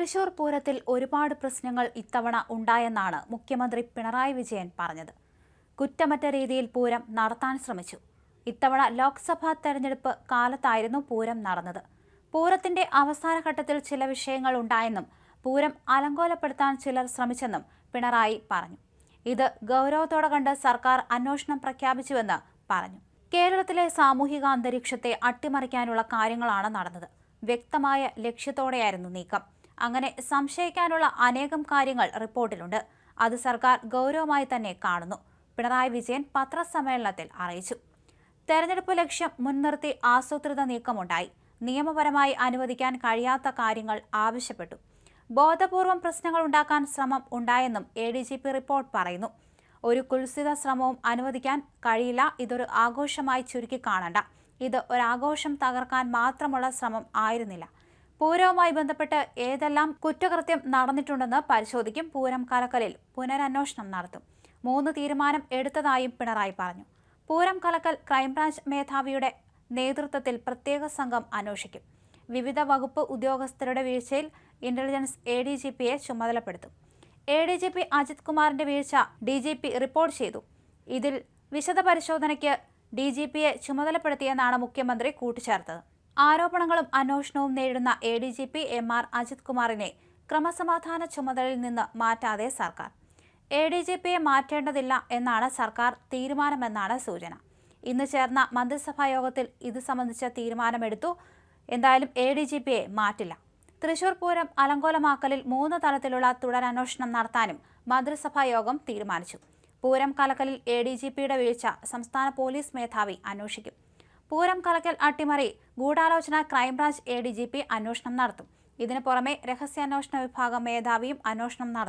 തൃശൂർ പൂരത്തിൽ ഒരുപാട് പ്രശ്നങ്ങൾ ഇത്തവണ ഉണ്ടായെന്നാണ് മുഖ്യമന്ത്രി പിണറായി വിജയൻ പറഞ്ഞത്. കുറ്റമറ്റ രീതിയിൽ പൂരം നടത്താൻ ശ്രമിച്ചു. ഇത്തവണ ലോക്സഭാ തെരഞ്ഞെടുപ്പ് കാലത്തായിരുന്നു പൂരം നടന്നത്. പൂരത്തിന്റെ അവസാന ഘട്ടത്തിൽ ചില വിഷയങ്ങൾ ഉണ്ടായെന്നും പൂരം അലങ്കോലപ്പെടുത്താൻ ചിലർ ശ്രമിച്ചെന്നും പിണറായി പറഞ്ഞു. ഇത് ഗൗരവത്തോടെ കണ്ട് സർക്കാർ അന്വേഷണം പ്രഖ്യാപിച്ചുവെന്ന് പറഞ്ഞു. കേരളത്തിലെ സാമൂഹിക അന്തരീക്ഷത്തെ അട്ടിമറിക്കാനുള്ള കാര്യങ്ങളാണ് നടന്നത്. വ്യക്തമായ ലക്ഷ്യത്തോടെയായിരുന്നു നീക്കം. അങ്ങനെ സംശയിക്കാനുള്ള അനേകം കാര്യങ്ങൾ റിപ്പോർട്ടിലുണ്ട്. അത് സർക്കാർ ഗൗരവമായി തന്നെ കാണുന്നു. പിണറായി വിജയൻ പത്രസമ്മേളനത്തിൽ അറിയിച്ചു. തെരഞ്ഞെടുപ്പ് ലക്ഷ്യം മുൻനിർത്തി ആസൂത്രിത നീക്കമുണ്ടായി. നിയമപരമായി അനുവദിക്കാൻ കഴിയാത്ത കാര്യങ്ങൾ ആവശ്യപ്പെട്ടു. ബോധപൂർവം പ്രശ്നങ്ങൾ ഉണ്ടാക്കാൻ ശ്രമം ഉണ്ടായെന്നും A D G P report പറയുന്നു. ഒരു കുൽസിത ശ്രമവും അനുവദിക്കാൻ കഴിയില്ല. ഇതൊരു ആഘോഷമായി ചുരുക്കി കാണണ്ട. ഇത് ഒരാഘോഷം തകർക്കാൻ മാത്രമുള്ള ശ്രമം ആയിരുന്നില്ല. പൂരവുമായി ബന്ധപ്പെട്ട് ഏതെല്ലാം കുറ്റകൃത്യം നടന്നിട്ടുണ്ടെന്ന് പരിശോധിക്കും പൂരം കലക്കലിൽ പുനരന്വേഷണം നടത്തും. മൂന്ന് തീരുമാനം എടുത്തതായും പിണറായി പറഞ്ഞു. പൂരം കലക്കൽ ക്രൈംബ്രാഞ്ച് മേധാവിയുടെ നേതൃത്വത്തിൽ പ്രത്യേക സംഘം അന്വേഷിക്കും. വിവിധ വകുപ്പ് ഉദ്യോഗസ്ഥരുടെ വീഴ്ചയിൽ ഇന്റലിജൻസ് എ ഡി ജി പിയെ ചുമതലപ്പെടുത്തും. A D G P Ajith കുമാറിന്റെ വീഴ്ച ഡി ജി പി റിപ്പോർട്ട് ചെയ്തു. ഇതിൽ വിശദ പരിശോധനയ്ക്ക് ഡി ജി പിയെ ചുമതലപ്പെടുത്തിയെന്നാണ് മുഖ്യമന്ത്രി കൂട്ടിച്ചേർത്തത്. ആരോപണങ്ങളും അന്വേഷണവും നേരിടുന്ന A D G P M R Ajith കുമാറിനെ ക്രമസമാധാന ചുമതലയിൽ നിന്ന് മാറ്റാതെ സർക്കാർ. എ ഡി ജി പിയെ മാറ്റേണ്ടതില്ല എന്നാണ് സർക്കാർ തീരുമാനമെന്നാണ് സൂചന. ഇന്ന് ചേർന്ന മന്ത്രിസഭാ യോഗത്തിൽ ഇത് സംബന്ധിച്ച തീരുമാനമെടുത്തു. എന്തായാലും എ ഡി ജി പിയെ മാറ്റില്ല. തൃശൂർ പൂരം അലങ്കോലമാക്കലിൽ മൂന്ന് തലത്തിലുള്ള തുടരന്വേഷണം നടത്താനും മന്ത്രിസഭാ യോഗം തീരുമാനിച്ചു. പൂരം കലക്കലിൽ എ ഡി ജി പിയുടെ വീഴ്ച സംസ്ഥാന പോലീസ് മേധാവി അന്വേഷിക്കും. പൂരം കലക്കൽ അട്ടിമറി. ഗൂഢാലോചന crime branch A D G P അന്വേഷണം നടത്തും. ഇതിനു പുറമെ രഹസ്യാന്വേഷണ വിഭാഗം മേധാവിയും അന്വേഷണം നടത്തും.